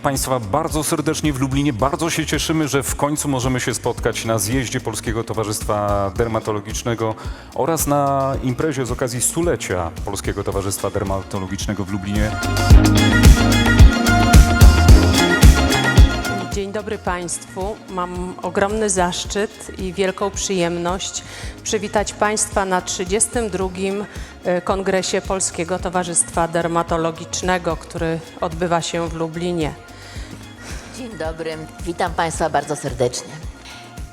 witam Państwa bardzo serdecznie w Lublinie. Bardzo się cieszymy, że w końcu możemy się spotkać na zjeździe Polskiego Towarzystwa Dermatologicznego oraz na imprezie z okazji stulecia Polskiego Towarzystwa Dermatologicznego w Lublinie. Dzień dobry Państwu. Mam ogromny zaszczyt i wielką przyjemność przywitać Państwa na 32. e, Kongresie Polskiego Towarzystwa Dermatologicznego, który odbywa się w Lublinie. Dzień dobry, witam Państwa bardzo serdecznie.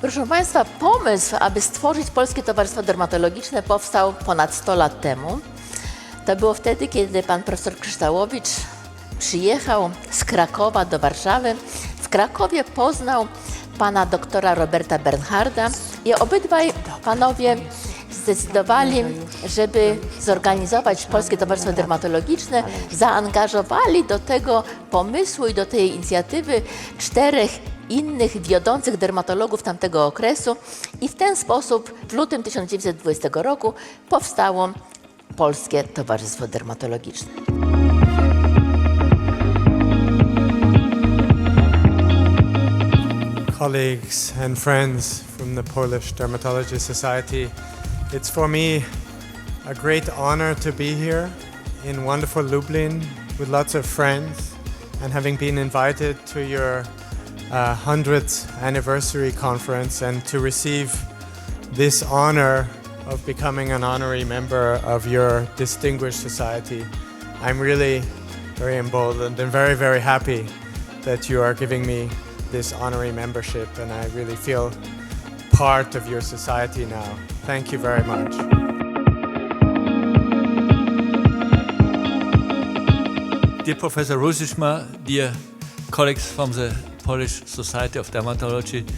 Proszę Państwa, pomysł, aby stworzyć Polskie Towarzystwo Dermatologiczne powstał ponad 100 lat temu. To było wtedy, kiedy pan profesor Kryształowicz przyjechał z Krakowa do Warszawy. W Krakowie poznał pana doktora Roberta Bernharda i obydwaj panowie zdecydowali, żeby zorganizować Polskie Towarzystwo Dermatologiczne, zaangażowali do tego pomysłu i do tej inicjatywy czterech innych wiodących dermatologów tamtego okresu i w ten sposób w lutym 1920 roku powstało Polskie Towarzystwo Dermatologiczne. Colleagues and friends from the Polish Dermatology Society. It's for me a great honor to be here in wonderful Lublin with lots of friends and having been invited to your uh, 100th anniversary conference and to receive this honor of becoming an honorary member of your distinguished society. I'm really very emboldened and very, very happy that you are giving me this honorary membership, and I really feel part of your society now. Thank you very much. Dear Professor Rusishma, dear colleagues from the Polish Society of Dermatology,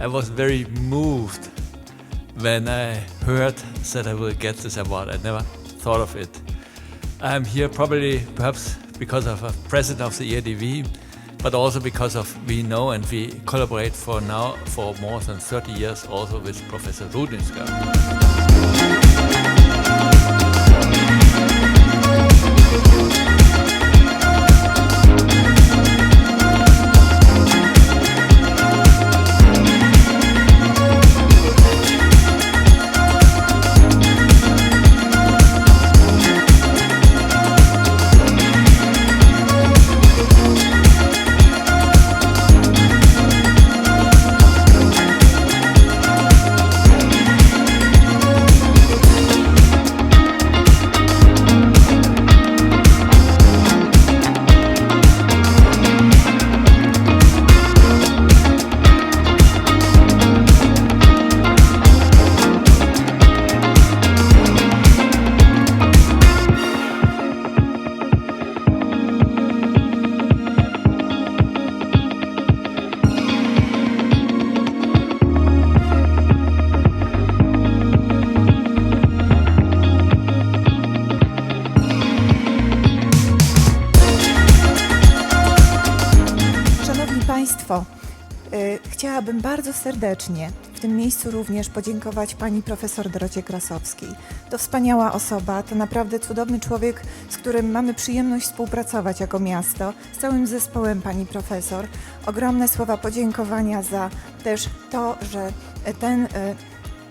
I was very moved when I heard that I will get this award. I never thought of it. I'm here probably perhaps because of a president of the EADV, but also because of we know and we collaborate for now for more than 30 years also with Professor Rudinska. Państwo, y, chciałabym bardzo serdecznie w tym miejscu również podziękować pani profesor Dorocie Krasowskiej. To wspaniała osoba, to naprawdę cudowny człowiek, z którym mamy przyjemność współpracować jako miasto, z całym zespołem pani profesor. Ogromne słowa podziękowania za też to, że ten, y,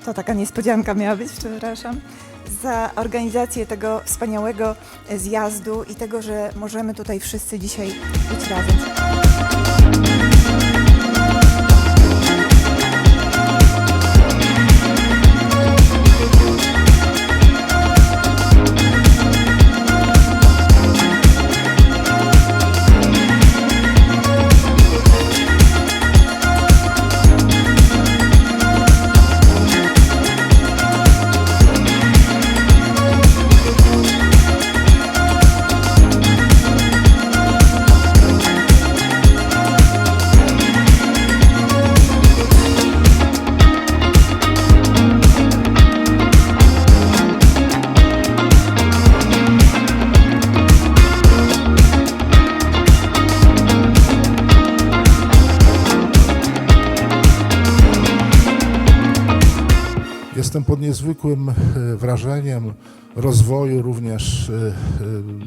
to taka niespodzianka miała być, przepraszam, za organizację tego wspaniałego y, zjazdu i tego, że możemy tutaj wszyscy dzisiaj być razem. Jestem pod niezwykłym e, wrażeniem rozwoju również e, e,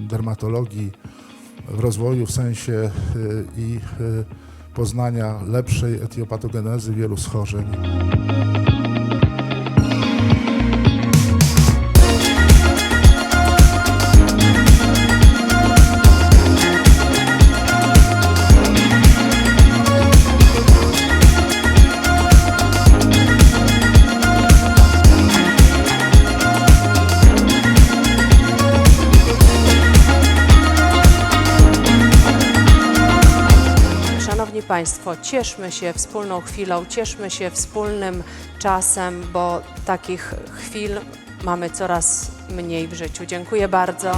dermatologii rozwoju w sensie i poznania lepszej etiopatogenezy wielu schorzeń. Państwo, cieszmy się wspólną chwilą, cieszmy się wspólnym czasem, bo takich chwil mamy coraz mniej w życiu. Dziękuję bardzo.